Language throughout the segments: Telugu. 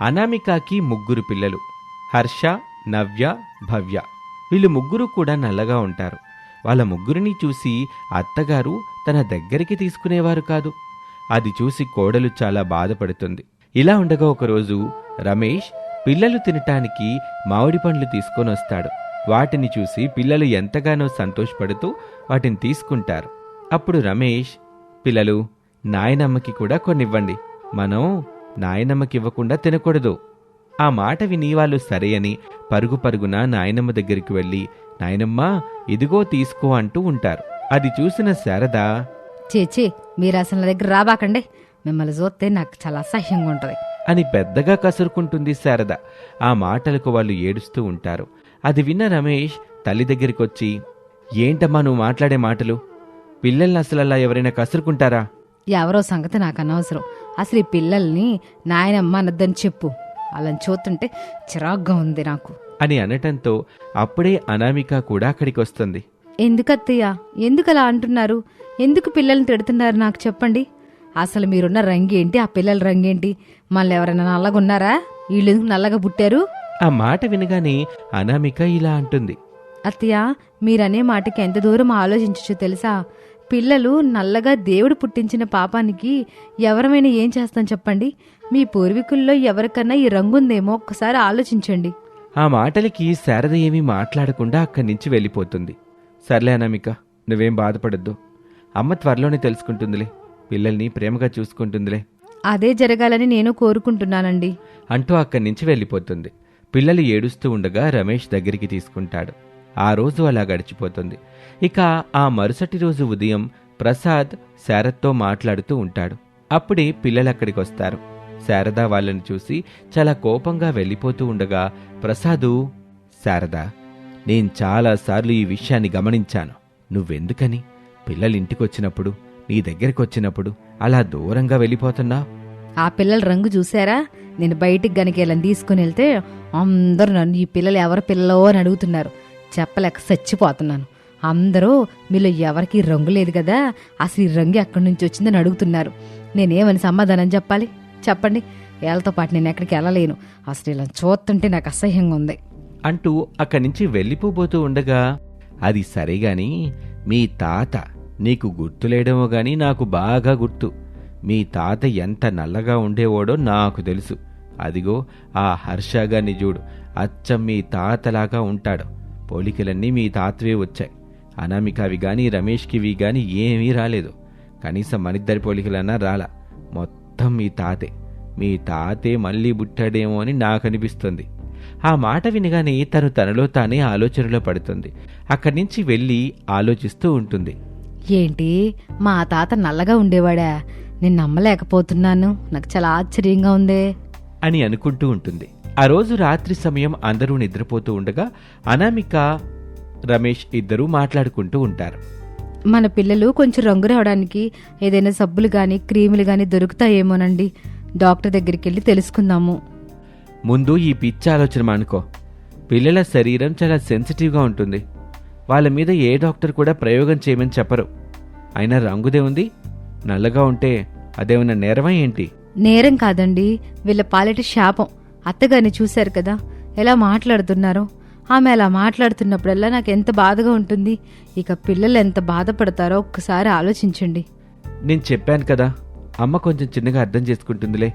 అనామికాకి ముగ్గురు పిల్లలు హర్ష నవ్య భవ్య. వీళ్ళు ముగ్గురు కూడా నల్లగా ఉంటారు. వాళ్ళ ముగ్గురిని చూసి అత్తగారు తన దగ్గరికి తీసుకునేవారు కాదు. అది చూసి కోడలు చాలా బాధపడుతుంది. ఇలా ఉండగా ఒకరోజు రమేష్ పిల్లలు తినటానికి మామిడి పండ్లు తీసుకొని వస్తాడు. వాటిని చూసి పిల్లలు ఎంతగానో సంతోషపడుతూ వాటిని తీసుకుంటారు. అప్పుడు రమేష్ పిల్లలు నాయనమ్మకి కూడా కొన్నివ్వండి మనం నాయనమ్మకి ఇవ్వకుండా తినకూడదు. ఆ మాట విని వాళ్ళు సరే అని పరుగు పరుగున నాయనమ్మ దగ్గరికి వెళ్ళి నాయనమ్మ ఇదిగో తీసుకో అంటూ ఉంటారు. అది చూసిన శారద చేచి మీరు అసలు నా దగ్గర రాబాకండి. మిమ్మల్ని చూస్తే నాకు చాలా అసహ్యంగా ఉంటుంది. అని పెద్దగా కసురుకుంటుంది శారద. ఆ మాటలకు వాళ్ళు ఏడుస్తూ ఉంటారు. అది విన్న రమేష్ తల్లి దగ్గరికి వచ్చి ఏంటమ్మా నువ్వు మాట్లాడే మాటలు? పిల్లల్ని అసలు అలా ఎవరైనా కసురుకుంటారా? ఎవరో సంగతి నాకు అనవసరం. అసలు ఈ పిల్లల్ని నాయనమ్మ అనద్దని చెప్పు. వాళ్ళని చూస్తుంటే చిరాగ్గా ఉంది నాకు. అని అనటంతో అప్పుడే అనామిక కూడా అక్కడికి వస్తుంది. ఎందుకత్తయ్య? ఎందుకు అలా అంటున్నారు? ఎందుకు పిల్లల్ని తిడుతున్నారు నాకు చెప్పండి? అసలు మీరున్న రంగేంటి ఆ పిల్లల రంగేంటి మళ్ళీ ఎవరైనా నల్లగా ఉన్నారా వీళ్ళు ఎందుకు నల్లగా పుట్టారు? ఆ మాట వినగానే అనామిక ఇలా అంటుంది. అత్తయ్య మీరనే మాటకి ఎంత దూరం ఆలోచించచ్చు తెలుసా? పిల్లలు నల్లగా దేవుడు పుట్టించిన పాపానికి ఎవరమైనా ఏం చేస్తాం చెప్పండి? మీ పూర్వీకుల్లో ఎవరికన్నా ఈ రంగుందేమో ఒక్కసారి ఆలోచించండి. ఆ మాటలకి శారద ఏమీ మాట్లాడకుండా అక్కడి నుంచి వెళ్ళిపోతుంది. సర్లే అనామిక నువ్వేం బాధపడద్దు. అమ్మ త్వరలోనే తెలుసుకుంటుందిలే. పిల్లల్ని ప్రేమగా చూసుకుంటుందిలే. అదే జరగాలని నేను కోరుకుంటున్నానండి. అంటూ అక్కడి నుంచి వెళ్ళిపోతుంది. పిల్లలు ఏడుస్తూ ఉండగా రమేష్ దగ్గరికి తీసుకుంటాడు. ఆ రోజు అలా గడిచిపోతుంది. ఇక ఆ మరుసటి రోజు ఉదయం ప్రసాద్ శారద్తో మాట్లాడుతూ ఉంటాడు. అప్పుడే పిల్లలు అక్కడికి వస్తారు. శారద వాళ్ళని చూసి చాలా కోపంగా వెళ్ళిపోతూ ఉండగా ప్రసాదు శారద నేను చాలాసార్లు ఈ విషయాన్ని గమనించాను. నువ్వెందుకని? పిల్లలు ఇంటికొచ్చినప్పుడు నీ దగ్గరికి వచ్చినప్పుడు అలా దూరంగా వెళ్ళిపోతున్నావు? ఆ పిల్లల రంగు చూసారా నేను బయటికి గనక ఇలా తీసుకుని వెళ్తే అందరూ నన్ను ఈ పిల్లలు ఎవరి పిల్లలో అని అడుగుతున్నారు. చెప్పలేక చచ్చిపోతున్నాను. అందరూ మీలో ఎవరికి రంగు లేదు కదా అసలు ఈ రంగు ఎక్కడి నుంచి వచ్చిందని అడుగుతున్నారు. నేనేమని సమాధానం చెప్పాలి? చెప్పండి. వీళ్ళతో పాటు నేను ఎక్కడికి వెళ్ళలేను. అసలు ఇలా చూస్తుంటే నాకు అసహ్యంగా ఉంది. అంటూ అక్కడి నుంచి వెళ్ళిపోబోతూ ఉండగా అది సరేగాని మీ తాత నీకు గుర్తులేయడమో గాని నాకు బాగా గుర్తు. మీ తాత ఎంత నల్లగా ఉండేవాడో నాకు తెలుసు. అదిగో ఆ హర్షగాన్ని చూడు. అచ్చం మీ తాతలాగా ఉంటాడు. పోలికలన్నీ మీ తాతవే వచ్చాయి. అనామికవి గాని రమేష్కివి గాని ఏమీ రాలేదు. కనీసం మనిద్దరి పోలికలన్నా రాలా. మొత్తం మీ తాతే. మీ తాతే మళ్ళీ పుట్టాడేమో అని నాకు అనిపిస్తుంది ఆ మాట వినగానే తను తనలో తానే ఆలోచనలో పడుతుంది. అక్కడి నుంచి వెళ్ళి ఆలోచిస్తూ ఉంటుంది. ఏంటి? మా తాత నల్లగా ఉండేవాడా? నేను నమ్మలేకపోతున్నాను. నాకు చాలా ఆశ్చర్యంగా ఉందే. అని అనుకుంటూ ఉంటుంది. ఆ రోజు రాత్రి సమయం అందరూ నిద్రపోతూ ఉండగా అనామిక రమేష్ ఇద్దరూ మాట్లాడుకుంటూ ఉంటారు. మన పిల్లలు కొంచెం రంగు రావడానికి ఏదైనా సబ్బులు గాని క్రీములు గాని దొరుకుతాయేమోనండి. డాక్టర్ దగ్గరికి వెళ్ళి తెలుసుకుందాము. ముందు ఈ పిచ్చి ఆలోచన మానుకో. పిల్లల శరీరం చాలా సెన్సిటివ్గా ఉంటుంది. వాళ్ళ మీద ఏ డాక్టర్ కూడా ప్రయోగం చేయమని చెప్పరు. అయినా రంగుదే ఉంది నల్లగా ఉంటే అదేమన్నా నేరమా ఏంటి? నేరం కాదండి వీళ్ళ పాలటి శాపం. అత్తగారిని చూశారు కదా ఎలా మాట్లాడుతున్నారో. ఆమె అలా మాట్లాడుతున్నప్పుడల్లా నాకు ఎంత బాధగా ఉంటుంది. ఇక పిల్లలు ఎంత బాధపడతారో ఒక్కసారి ఆలోచించండి. నేను చెప్పాను కదా అమ్మ కొంచెం చిన్నగా అర్థం చేసుకుంటుందిలే.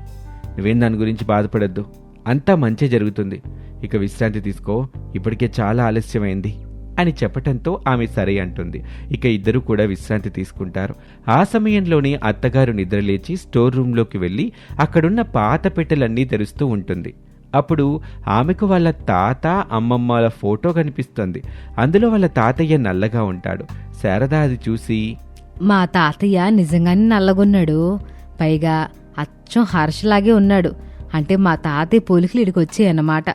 నువ్వేం దాని గురించి బాధపడద్దు. అంతా మంచి జరుగుతుంది. ఇక విశ్రాంతి తీసుకో. ఇప్పటికే చాలా ఆలస్యమైంది. అని చెప్పటంతో ఆమె సరే అంటుంది. ఇక ఇద్దరు కూడా విశ్రాంతి తీసుకుంటారు. ఆ సమయంలోనే అత్తగారు నిద్రలేచి స్టోర్ రూమ్లోకి వెళ్ళి అక్కడున్న పాత పెట్టెలన్నీ తెరుస్తూ ఉంటుంది. అప్పుడు ఆమెకు వాళ్ళ తాత అమ్మమ్మల ఫోటో కనిపిస్తుంది. అందులో వాళ్ళ తాతయ్య నల్లగా ఉంటాడు. శారద అది చూసి మా తాతయ్య నిజంగానే నల్లగొన్నాడు. పైగా అచ్చం హర్షలాగే ఉన్నాడు. అంటే మా తాతయ్య పోలికలు ఇడికి అన్నమాట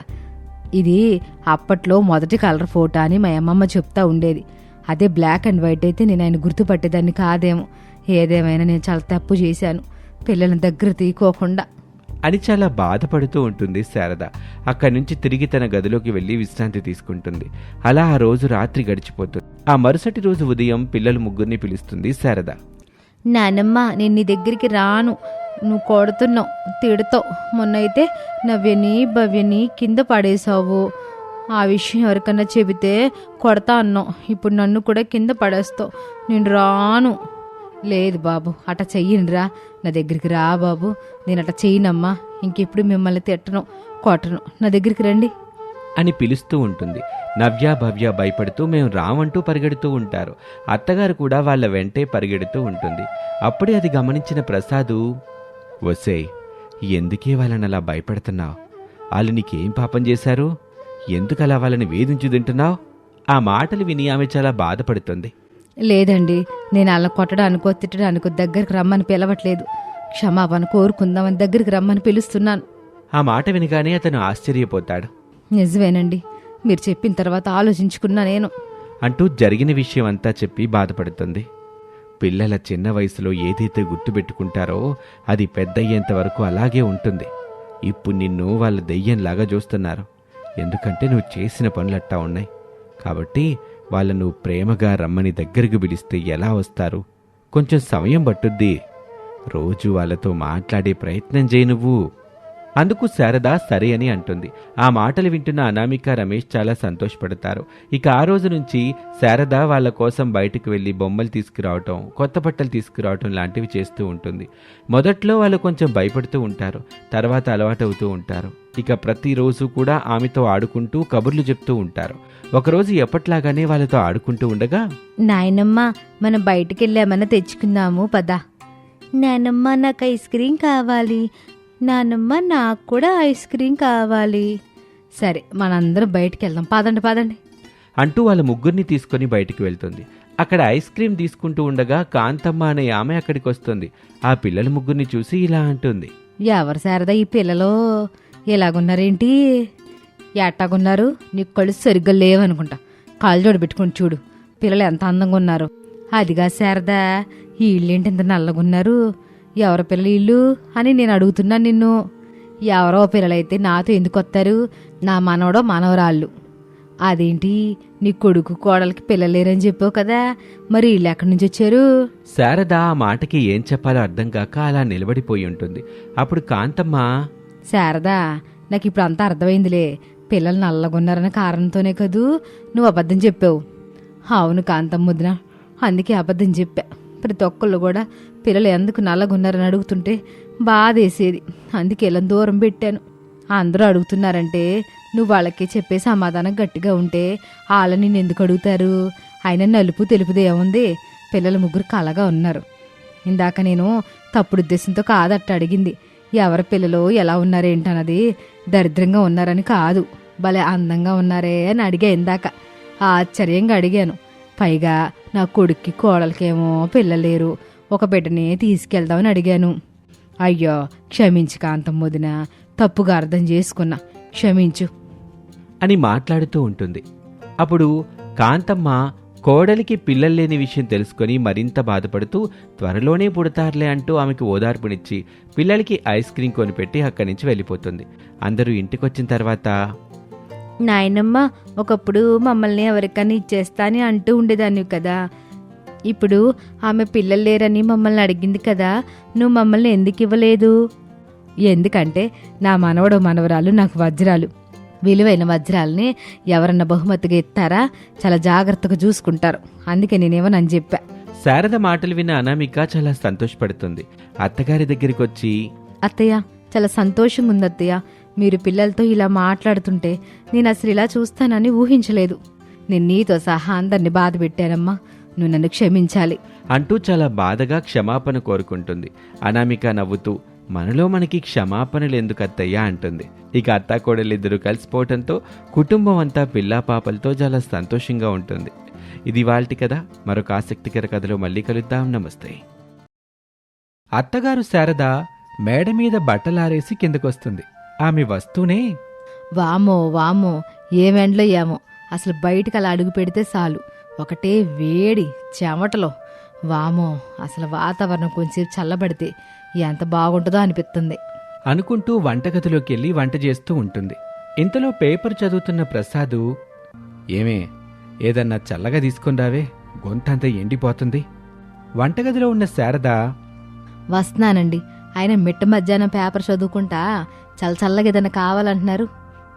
ఇది అప్పట్లో మొదటి కలర్ ఫోటో అని మా అమ్మమ్మ చెప్తా ఉండేది. అదే బ్లాక్ అండ్ వైట్ అయితే నేను ఆయన గుర్తుపట్టేదాన్ని కాదేమో. ఏదేమైనా నేను చాలా తప్పు చేశాను. పిల్లల దగ్గర తీకోకుండా. అని చాలా బాధపడుతూ ఉంటుంది శారద. అక్కడి నుంచి తిరిగి తన గదిలోకి వెళ్ళి విశ్రాంతి తీసుకుంటుంది. అలా ఆ రోజు రాత్రి గడిచిపోతుంది. ఆ మరుసటి రోజు ఉదయం పిల్లలు ముగ్గురిని పిలుస్తుంది శారద. నానమ్మ నేను నీ దగ్గరికి రాను. నువ్వు కొడుతున్నావు తిడతావు. మొన్నైతే నవ్యని భవ్యని కింద పడేసావు ఆ విషయం ఎవరికన్నా చెబితే కొడతా అన్నావు. ఇప్పుడు నన్ను కూడా కింద పడేస్తావు. నేను రాను. లేదు బాబు అట చెయ్యనురా. నా దగ్గరికి రా బాబు. నేను అట చెయ్యనమ్మా. ఇంకెప్పుడు మిమ్మల్ని తిట్టను కొట్టను. నా దగ్గరికి రండి. అని పిలుస్తూ ఉంటుంది. నవ్య భవ్య భయపడుతూ మేము రామంటూ పరిగెడుతూ ఉంటారు. అత్తగారు కూడా వాళ్ళ వెంటే పరిగెడుతూ ఉంటుంది. అప్పుడే అది గమనించిన ప్రసాదు వసేయ్ ఎందుకే వాళ్ళని అలా భయపెడుతున్నావు? వాళ్ళు నీకేం పాపం చేశారు? ఎందుకు అలా వాళ్ళని వేధించి తింటున్నావు? ఆ మాటలు విని ఆమె చాలా బాధపడుతుంది. లేదండి నేను అలా కొట్టడానికో తిట్టడానికో దగ్గరికి రమ్మని పిలవట్లేదు. క్షమాపణ కోరుకుందామని దగ్గరికి రమ్మని పిలుస్తున్నాను. ఆ మాట వినగానే అతను ఆశ్చర్యపోతాడు. నిజమేనండి మీరు చెప్పిన తర్వాత ఆలోచించుకున్నా నేను. అంటూ జరిగిన విషయం అంతా చెప్పి బాధపడుతుంది. పిల్లల చిన్న వయసులో ఏదైతే గుర్తుపెట్టుకుంటారో అది పెద్దయ్యేంత వరకు అలాగే ఉంటుంది. ఇప్పుడు నిన్ను వాళ్ళ దెయ్యంలాగా చూస్తున్నారు. ఎందుకంటే నువ్వు చేసిన పనులట్టా ఉన్నాయి. కాబట్టి వాళ్ళను ప్రేమగా రమ్మని దగ్గరకు పిలిస్తే ఎలా వస్తారు? కొంచెం సమయం పట్టుద్ది. రోజు వాళ్ళతో మాట్లాడే ప్రయత్నం చేయి నువ్వు. అందుకు శారద సరే అని అంటుంది. ఆ మాటలు వింటున్న అనామిక రమేష్ చాలా సంతోషపడతారు. ఇక ఆ రోజు నుంచి శారద వాళ్ళ కోసం బయటకు వెళ్ళి బొమ్మలు తీసుకురావటం కొత్త బట్టలు తీసుకురావటం లాంటివి చేస్తూ ఉంటుంది. మొదట్లో వాళ్ళు కొంచెం భయపడుతూ ఉంటారు. తర్వాత అలవాటవుతూ ఉంటారు. ఇక ప్రతిరోజు కూడా ఆమెతో ఆడుకుంటూ కబుర్లు చెప్తూ ఉంటారు. ఒకరోజు ఎప్పట్లాగానే వాళ్ళతో ఆడుకుంటూ ఉండగా నాయనమ్మ మనం బయటికి వెళ్ళామన్నా తెచ్చుకుందాము పదా. నానమ్మ నాకు ఐస్ క్రీమ్ కావాలి. నానమ్మ నాకు కూడా ఐస్ క్రీమ్ కావాలి. సరే మనందరం బయటికి వెళ్దాం పదండి పదండి. అంటూ వాళ్ళ ముగ్గురిని తీసుకొని బయటికి వెళ్తుంది. అక్కడ ఐస్ క్రీమ్ తీసుకుంటూ ఉండగా కాంతమ్మ అనే ఆమె అక్కడికి వస్తుంది. ఆ పిల్లల ముగ్గురిని చూసి ఇలా అంటుంది. ఎవరు శారదా ఈ పిల్లలు ఎలాగున్నారేంటి? ఎట్టాగున్నారు? నీకు కళ్ళు సరిగ్గా లేవనుకుంటా. కాళ్ళు జోడు పెట్టుకుని చూడు. పిల్లలు ఎంత అందంగా ఉన్నారు. అదిగా శారదా ఈ ఇళ్ళేంటి ఇంత నల్లగున్నారు? ఎవరి పిల్లలు ఇల్లు అని నేను అడుగుతున్నాను నిన్ను. ఎవరో పిల్లలైతే నాతో ఎందుకు వస్తారు? నా మనవడో మనవరాళ్ళు. అదేంటి? నీ కొడుకు కోడలికి పిల్లలేరని చెప్పావు కదా. మరి వీళ్ళు ఎక్కడి నుంచి వచ్చారు? శారద ఆ మాటకి ఏం చెప్పాలో అర్థం కాక అలా నిలబడిపోయి ఉంటుంది. అప్పుడు కాంతమ్మ శారదా నాకు ఇప్పుడు అంతా అర్థమైందిలే. పిల్లలు నల్లగున్నారన్న కారణంతోనే కదూ నువ్వు అబద్ధం చెప్పావు. అవును కాంతం ముద్దున అందుకే అబద్ధం చెప్పా. ప్రతి ఒక్కళ్ళు కూడా పిల్లలు ఎందుకు నల్లగున్నారని అడుగుతుంటే బాధేసేది. అందుకే ఇలా దూరం పెట్టాను. అందరూ అడుగుతున్నారంటే నువ్వు వాళ్ళకి చెప్పే సమాధానం గట్టిగా ఉంటే వాళ్ళని నేను ఎందుకు అడుగుతారు? ఆయన నలుపు తెలుపుదే ఏముంది? పిల్లలు ముగ్గురు కలగా ఉన్నారు. ఇందాక నేను తప్పుడు ఉద్దేశంతో కాదట్ట అడిగింది. ఎవరి పిల్లలు ఎలా ఉన్నారేంటన్నది దరిద్రంగా ఉన్నారని కాదు. భలే అందంగా ఉన్నారే అని అడిగా ఇందాక. ఆశ్చర్యంగా అడిగాను. పైగా నా కొడుక్కి కోడలకేమో పిల్లలేరు. ఒక బిడ్డని తీసుకెళ్దామని అడిగాను. అయ్యో క్షమించు కాంతం వదిన. తప్పుగా అర్థం చేసుకున్నా. క్షమించు. అని మాట్లాడుతూ ఉంటుంది. అప్పుడు కాంతమ్మ కోడలికి పిల్లలు లేని విషయం తెలుసుకొని మరింత బాధపడుతూ త్వరలోనే పుడతారులే అంటూ ఆమెకు ఓదార్పునిచ్చి పిల్లలకి ఐస్ క్రీమ్ కొనిపెట్టి అక్కడి నుంచి వెళ్ళిపోతుంది. అందరూ ఇంటికొచ్చిన తర్వాత నాయనమ్మ ఒకప్పుడు మమ్మల్ని ఎవరికైనా ఇచ్చేస్తా అని అంటూ ఉండేదాన్ని కదా. ఇప్పుడు ఆమె పిల్లలు లేరని మమ్మల్ని అడిగింది కదా. నువ్వు మమ్మల్ని ఎందుకు ఇవ్వలేదు? ఎందుకంటే నా మనవడు మనవరాలు నాకు వజ్రాలు. విలువైన వజ్రాలని ఎవరన్నా బహుమతిగా ఇస్తారా? చాలా జాగ్రత్తగా చూసుకుంటారు. అందుకే నేనేమోనని చెప్పా. శారద మాటలు విన్న అనామిక చాలా సంతోషపడుతుంది. అత్తగారి దగ్గరికి వచ్చి అత్తయ్య చాలా సంతోషంగా ఉంది అత్తయ్య. మీరు పిల్లలతో ఇలా మాట్లాడుతుంటే నేను అసలు ఇలా చూస్తానని ఊహించలేదు. నేను నీతో సహా అందరిని బాధ పెట్టానమ్మా. నువ్వు నన్ను క్షమించాలి. అంటూ చాలా బాధగా క్షమాపణ కోరుకుంటుంది. అనామిక నవ్వుతూ మనలో మనకి క్షమాపణలు ఎందుకు అత్తయ్యా అంటుంది. ఇక అత్తా కోడలిద్దరూ కలిసిపోవటంతో కుటుంబం అంతా పిల్లా పాపలతో చాలా సంతోషంగా ఉంటుంది. ఇది వాళ్ళటి కదా మరొక ఆసక్తికర కథలో మళ్ళీ కలుద్దాం. నమస్తే. అత్తగారు శారద మేడ మీద బట్టలారేసి కిందకొస్తుంది. ఆమె వస్తూనే వామో వామో ఏమెండ్లో ఏమో అసలు బయటికి అలా అడుగు పెడితే చాలు. ఒకటే వేడి చెమటలో. వామో అసలు వాతావరణం కొంచెం చల్లబడితే ఎంత బాగుంటుందో అనిపిస్తుంది. అనుకుంటూ వంటగదిలోకి వెళ్ళి వంట చేస్తూ ఉంటుంది. ఇంతలో పేపర్ చదువుతున్న ప్రసాదు ఏమే ఏదన్నా చల్లగా తీసుకొని రావే గొంతంతా ఎండిపోతుంది. వంటగదిలో ఉన్న శారద వస్తున్నానండి. ఆయన మిట్ట మధ్యాహ్నం పేపర్ చదువుకుంటా. చల్ల చల్లగా ఏదైనా కావాలంటున్నారు.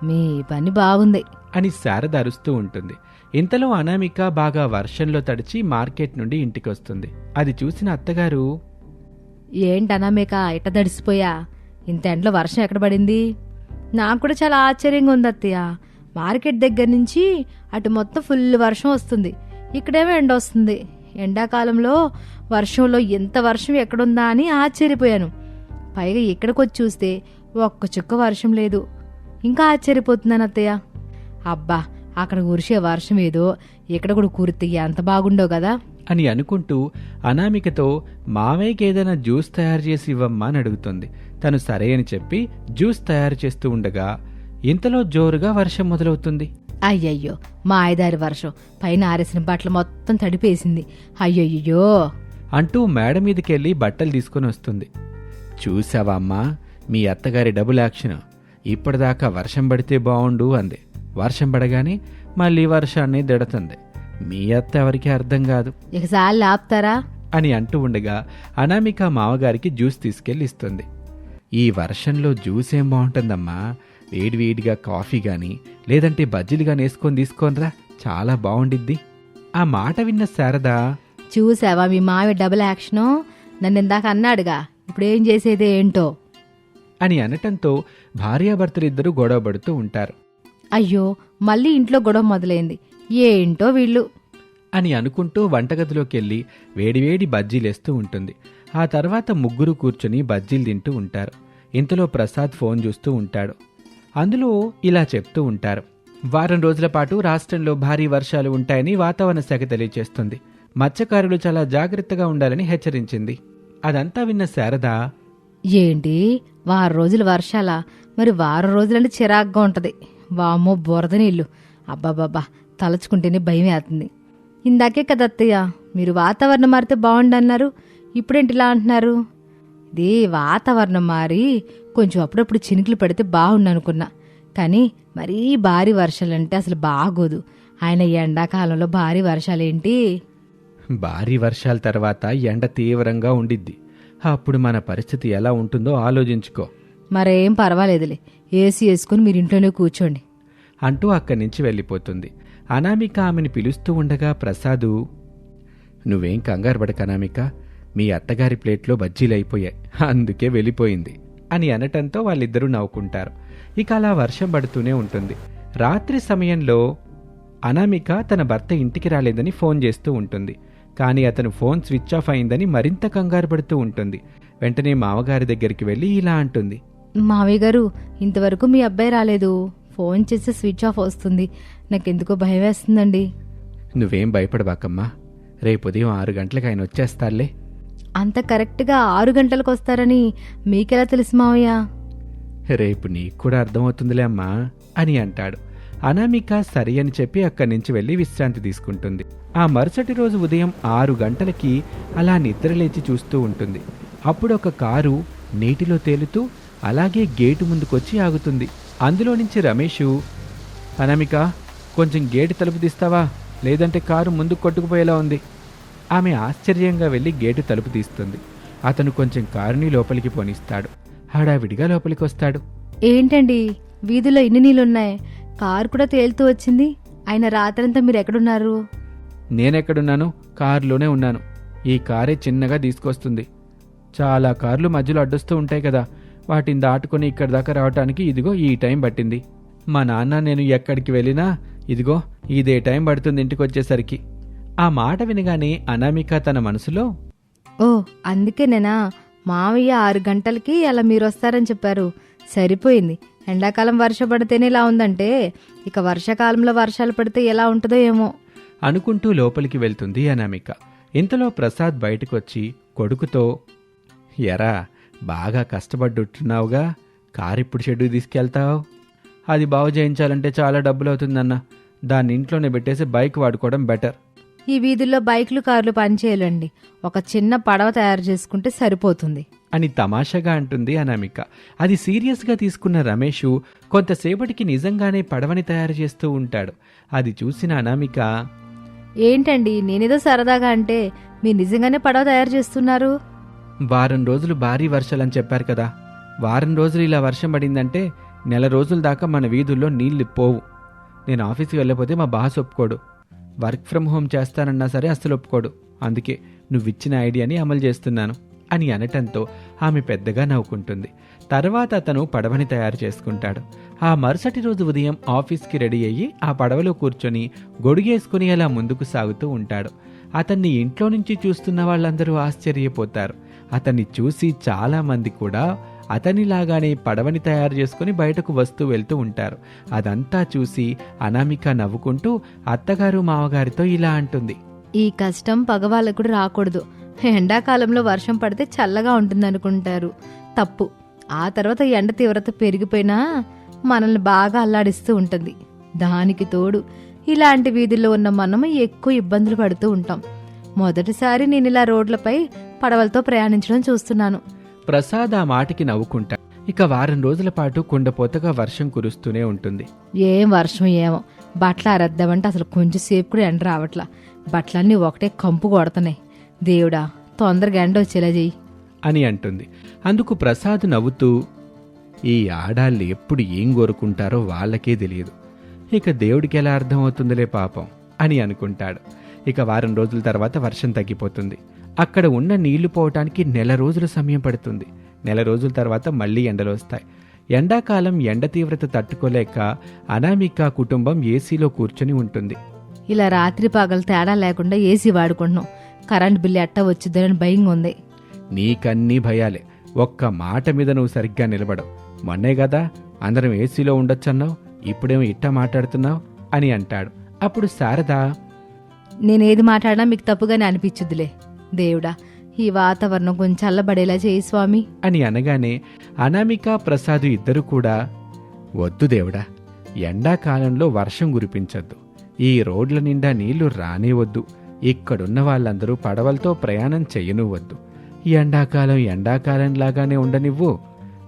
మీ పని బాగుంది. అని శారద అరుస్తూ ఉంటుంది. ఇంతలో అనామిక బాగా వర్షంలో తడిచి మార్కెట్ నుండి ఇంటికి వస్తుంది అది చూసిన అత్తగారు ఏంటనా మేక ఇట్ట తడిసిపోయా? ఇంత ఎండలో వర్షం ఎక్కడ పడింది? నాకు కూడా చాలా ఆశ్చర్యంగా ఉంది అత్తయ్య. మార్కెట్ దగ్గర నుంచి అటు మొత్తం ఫుల్ వర్షం వస్తుంది. ఇక్కడేమో ఎండ వస్తుంది. ఎండాకాలంలో వర్షంలో ఎంత వర్షం ఎక్కడుందా అని ఆశ్చర్యపోయాను. పైగా ఇక్కడికి వచ్చి చూస్తే ఒక్క చుక్క వర్షం లేదు. ఇంకా ఆశ్చర్యపోతున్నాను అత్తయ్య. అబ్బా అక్కడ కురిసే వర్షం ఏదో ఇక్కడ కూడా కురితే ఎంత బాగుండో కదా? అని అనుకుంటూ అనామికతో మావయ్యకి ఏదైనా జ్యూస్ తయారు చేసి ఇవ్వమ్మా అని అడుగుతుంది. తను సరే అని చెప్పి జ్యూస్ తయారు చేస్తూ ఉండగా ఇంతలో జోరుగా వర్షం మొదలవుతుంది. అయ్యయ్యో మా ఐదారి వర్షం. పైన ఆరేసిన బట్టలు మొత్తం తడిపేసింది. అయ్యయ్యో అంటూ మేడ మీదకెళ్ళి బట్టలు తీసుకొని వస్తుంది. చూసావా అమ్మా మీ అత్తగారి డబుల్ యాక్షన్ ఇప్పటిదాకా వర్షం పడితే బావుండు అంది. వర్షం పడగానే మళ్ళీ వర్షాన్ని దిడుతుంది మీ అత్త ఎవరికి అర్థం కాదు. ఆపుతారా? అని అంటూ ఉండగా అనామిక మామగారికి జ్యూస్ తీసుకెళ్ళి ఇస్తుంది. ఈ వర్షంలో జ్యూస్ ఏం బాగుంటుందమ్మా వేడివేడిగా కాఫీ గాని లేదంటే బజ్జీలు గాని వేసుకొని తీసుకోనరా? చాలా బాగుండిద్ది ఆ మాట విన్న శారద చూసావా మీ మావి డబుల్ యాక్షను? నన్ను ఇందాక అన్నాడుగా. ఇప్పుడు ఏం చేసేది ఏంటో? అని అనటంతో భార్యాభర్తలిద్దరూ గొడవ పడుతూ ఉంటారు. అయ్యో మళ్ళీ ఇంట్లో గొడవ మొదలైంది. ఏంటో వీళ్ళు? అని అనుకుంటూ వంటగదిలోకి వెళ్ళి వేడివేడి బజ్జీలేస్తూ ఉంటుంది. ఆ తర్వాత ముగ్గురు కూర్చుని బజ్జీలు తింటూ ఉంటారు. ఇంతలో ప్రసాద్ ఫోన్ చూస్తూ ఉంటాడు. అందులో ఇలా చెప్తూ ఉంటారు. వారం రోజుల పాటు రాష్ట్రంలో భారీ వర్షాలు ఉంటాయని వాతావరణ శాఖ తెలియజేస్తుంది మత్స్యకారులు చాలా జాగ్రత్తగా ఉండాలని హెచ్చరించింది. అదంతా విన్న శారద ఏంటి? వారం రోజులు వర్షాల? మరి వారం రోజులంటే చిరాగ్గా ఉంటుంది. వామ్మో బురద నీళ్ళు. అబ్బాబాబా తలుచుకుంటేనే భయం వేస్తుంది. ఇందాకే కదా అత్తయ్య మీరు వాతావరణం మారితే బాగుండన్నారు. ఇప్పుడేంటి ఇలా అంటున్నారు? ఇది వాతావరణం మారి కొంచెం అప్పుడప్పుడు చినుకులు పడితే బాగుండు అనుకున్నా కానీ మరీ భారీ వర్షాలంటే అసలు బాగోదు. ఆయన ఎండాకాలంలో భారీ వర్షాలేంటి? భారీ వర్షాల తర్వాత ఎండ తీవ్రంగా ఉండిద్ది. అప్పుడు మన పరిస్థితి ఎలా ఉంటుందో ఆలోచించుకో. మరేం పర్వాలేదులే. ఏసీ వేసుకుని మీరు ఇంట్లోనే కూర్చోండి. అంటూ అక్కడి నుంచి వెళ్ళిపోతుంది. అనామిక ఆమెను పిలుస్తూ ఉండగా ప్రసాదు నువ్వేం కంగారు పడక అనామిక. మీ అత్తగారి ప్లేట్లో బజ్జీలు అయిపోయాయి. అందుకే వెళ్ళిపోయింది. అని అనటంతో వాళ్ళిద్దరూ నవ్వుకుంటారు. ఇక అలా వర్షం పడుతూనే ఉంటుంది. రాత్రి సమయంలో అనామిక తన భర్త ఇంటికి రాలేదని ఫోన్ చేస్తూ ఉంటుంది. కానీ అతను ఫోన్ స్విచ్ ఆఫ్ అయిందని మరింత కంగారు పడుతూ ఉంటుంది. వెంటనే మామగారి దగ్గరికి వెళ్ళి ఇలా అంటుంది. మావయ్య గారు ఇంతవరకు మీ అబ్బాయి రాలేదు. ఫోన్ చేస్తే స్విచ్ ఆఫ్ వస్తుంది. నాకెందుకో భయం వేస్తుందండి. నువ్వేం భయపడబాకమ్మా. రేపు ఉదయం ఆరు గంటలకు ఆయన వచ్చేస్తారులే. అంత కరెక్ట్గా ఆరు గంటలకు వస్తారని మీకెలా తెలుసు మావయ్య? రేపు నీకు కూడా అర్థమవుతుందిలే అమ్మా అని అంటాడు. అనామిక సరి అని చెప్పి అక్కడి నుంచి వెళ్ళి విశ్రాంతి తీసుకుంటుంది. ఆ మరుసటి రోజు ఉదయం ఆరు గంటలకి అలా నిద్రలేచి చూస్తూ ఉంటుంది. అప్పుడు ఒక కారు నీటిలో తేలుతూ అలాగే గేటు ముందుకొచ్చి ఆగుతుంది. అందులో నుంచి రమేషు అనామిక కొంచెం గేటు తలుపు తీస్తావా? లేదంటే కారు ముందుకు కొట్టుకుపోయేలా ఉంది. ఆమె ఆశ్చర్యంగా వెళ్ళి గేటు తలుపు తీస్తుంది. అతను కొంచెం కారుని లోపలికి పోనిస్తాడు. హడావిడిగా లోపలికి వస్తాడు ఏంటండి? వీధిలో ఇన్ని నీళ్ళున్నాయి. కారు కూడా తేలుతూ వచ్చింది. ఆయన రాత్రంతా మీరు ఎక్కడున్నారు నేనెక్కడున్నాను? కారులోనే ఉన్నాను. ఈ కారే చిన్నగా తీసుకొస్తుంది. చాలా కార్లు మధ్యలో అడ్డొస్తూ ఉంటాయి కదా వాటిని దాటుకొని ఇక్కడి దాకా రావటానికి ఇదిగో ఈ టైం పట్టింది. మా నాన్న నేను ఎక్కడికి వెళ్ళినా ఇదిగో ఇదే టైం పడుతుంది ఇంటికి వచ్చేసరికి ఆ మాట వినగానే అనామిక తన మనసులో ఓ అందుకేనేనా? మావయ్య ఆరు గంటలకి అలా మీరు వస్తారని చెప్పారు. సరిపోయింది. ఎండాకాలం వర్ష పడితేనే ఇలా ఉందంటే ఇక వర్షాకాలంలో వర్షాలు పడితే ఎలా ఉంటుందో ఏమో. అనుకుంటూ లోపలికి వెళ్తుంది అనామిక. ఇంతలో ప్రసాద్ బయటకొచ్చి కొడుకుతో ఎరా బాగా కష్టపడ్డుట్టున్నావుగా కారెప్పుడు షెడ్యూల్ తీసుకెళ్తావు? అది బాగు చేయించాలంటే చాలా డబ్బులు అవుతుందన్న దాన్ని ఇంట్లోనే పెట్టేసి బైక్ వాడుకోవడం బెటర్. ఈ వీధుల్లో బైక్లు కార్లు పనిచేయాలండి. ఒక చిన్న పడవ తయారు చేసుకుంటే సరిపోతుంది. అని తమాషాగా అంటుంది అనామిక. అది సీరియస్గా తీసుకున్న రమేషు కొంతసేపటికి నిజంగానే పడవని తయారు చేస్తూ ఉంటాడు. అది చూసిన అనామిక ఏంటండి నేనేదో సరదాగా అంటే మీరు నిజంగానే పడవ తయారు చేస్తున్నారు? వారం రోజులు భారీ వర్షాలని చెప్పారు కదా. వారం రోజులు ఇలా వర్షం పడిందంటే నెల రోజుల దాకా మన వీధుల్లో నీళ్ళు పోవు. నేను ఆఫీస్కి వెళ్ళకపోతే మా బాస్ ఒప్పుకోడు. వర్క్ ఫ్రమ్ హోమ్ చేస్తానన్నా సరే అస్సలు ఒప్పుకోడు. అందుకే నువ్విచ్చిన ఐడియాని అమలు చేస్తున్నాను అని అనటంతో ఆమె పెద్దగా నవ్వుకుంటుంది. తర్వాత అతను పడవని తయారు చేసుకుంటాడు. ఆ మరుసటి రోజు ఉదయం ఆఫీస్కి రెడీ అయ్యి ఆ పడవలో కూర్చొని గొడుగేసుకుని అలా ముందుకు సాగుతూ ఉంటాడు. అతన్ని ఇంట్లో నుంచి చూస్తున్న వాళ్ళందరూ ఆశ్చర్యపోతారు. అతన్ని చూసి చాలామంది కూడా అతనిలాగానే పడవని తయారు చేసుకుని బయటకు వస్తూ వెళ్తూ ఉంటారు. అదంతా చూసి అనామిక నవ్వుకుంటూ అత్తగారు మావగారితో ఇలా అంటుంది. ఈ కష్టం పగవాళ్ళకు కూడా రాకూడదు. ఎండాకాలంలో వర్షం పడితే చల్లగా ఉంటుందనుకుంటారు. తప్పు. ఆ తర్వాత ఎండ తీవ్రత పెరిగిపోయినా మనల్ని బాగా అల్లాడిస్తూ ఉంటుంది. దానికి తోడు ఇలాంటి వీధుల్లో ఉన్న మనం ఎక్కువ ఇబ్బందులు పడుతూ ఉంటాం. మొదటిసారి నేను ఇలా రోడ్లపై పడవలతో ప్రయాణించడం చూస్తున్నాను. ప్రసాద్ ఆ మాటకి నవ్వుకుంటా ఇక వారం రోజుల పాటు కుండపోతగా వర్షం కురుస్తూనే ఉంటుంది. ఏం వర్షం ఏమో. బట్టలు ఆరేద్దామంటే అసలు కొంచెం సేపు కూడా ఎండ రావట్లా. బట్టలన్నీ ఒకటే కంపు కొడుతున్నాయి. దేవుడా తొందరగా ఎండ వచ్చేలా చెయ్యి. అని అంటుంది. అందుకు ప్రసాద్ నవ్వుతూ ఈ ఆడాళ్ళు ఎప్పుడు ఏం కోరుకుంటారో వాళ్ళకే తెలియదు. ఇక దేవుడికి ఎలా అర్థమవుతుందిలే పాపం అని అనుకుంటాడు. ఇక వారం రోజుల తర్వాత వర్షం తగ్గిపోతుంది. అక్కడ ఉన్న నీళ్ళు పోవటానికి నెల రోజుల సమయం పడుతుంది. నెల రోజుల తర్వాత మళ్ళీ ఎండలు వస్తాయి. ఎండాకాలం ఎండ తీవ్రత తట్టుకోలేక అనామిక కుటుంబం ఏసీలో కూర్చొని ఉంటుంది. ఇలా రాత్రి పగలు తేడా లేకుండా ఏసీ వాడుకుంటున్నాం. కరెంట్ బిల్లు ఎట్ట వచ్చిందని భయంగా ఉంది. నీకన్నీ భయాలే. ఒక్క మాట మీద నువ్వు సరిగ్గా నిలబడవు. మొన్నే కదా అందరం ఏసీలో ఉండొచ్చన్నావు ఇప్పుడేమో ఇట్టా మాట్లాడుతున్నావు అని అంటాడు. అప్పుడు శారద నేనేది మాట్లాడినా మీకు తప్పుగానే అనిపించుద్దిలే. దేవుడా ఈ వాతావరణం కొంచెం చల్లబడేలా చేయి స్వామి. అని అనగానే అనామిక ప్రసాద్ ఇద్దరు కూడా వద్దు దేవుడా ఎండాకాలంలో వర్షం కురిపించద్దు. ఈ రోడ్ల నిండా నీళ్ళు రానే వద్దు ఇక్కడున్న వాళ్ళందరూ పడవలతో ప్రయాణం చెయ్యనివ్వద్దు ఎండాకాలం ఎండాకాలంలాగానే ఉండనివ్వు.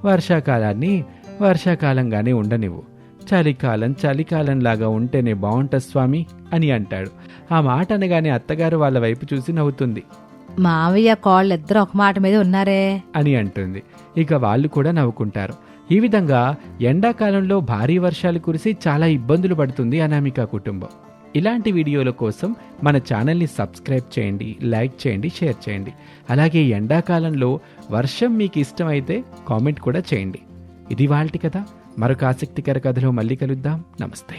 వర్షాకాలాన్ని వర్షాకాలంగానే ఉండనివ్వు. చలికాలం చలికాలంలాగా ఉంటేనే బాగుంటుంది స్వామి అని అంటాడు. ఆ మాట అనగానే అత్తగారు వాళ్ళ వైపు చూసి నవ్వుతుంది. మావయ్య కాళ్ళు ఇద్దరు ఒక మాట మీద ఉన్నారే? అని అంటుంది. ఇక వాళ్ళు కూడా నవ్వుకుంటారు. ఈ విధంగా ఎండాకాలంలో భారీ వర్షాలు కురిసి చాలా ఇబ్బందులు పడుతుంది అనామిక కుటుంబం. ఇలాంటి వీడియోల కోసం మన ఛానల్ని సబ్స్క్రైబ్ చేయండి లైక్ చేయండి షేర్ చేయండి. అలాగే ఎండాకాలంలో వర్షం మీకు ఇష్టమైతే కామెంట్ కూడా చేయండి. ఇది వాళ్ళటి కదా మరొక ఆసక్తికర కథలో మళ్ళీ కలుద్దాం. నమస్తే.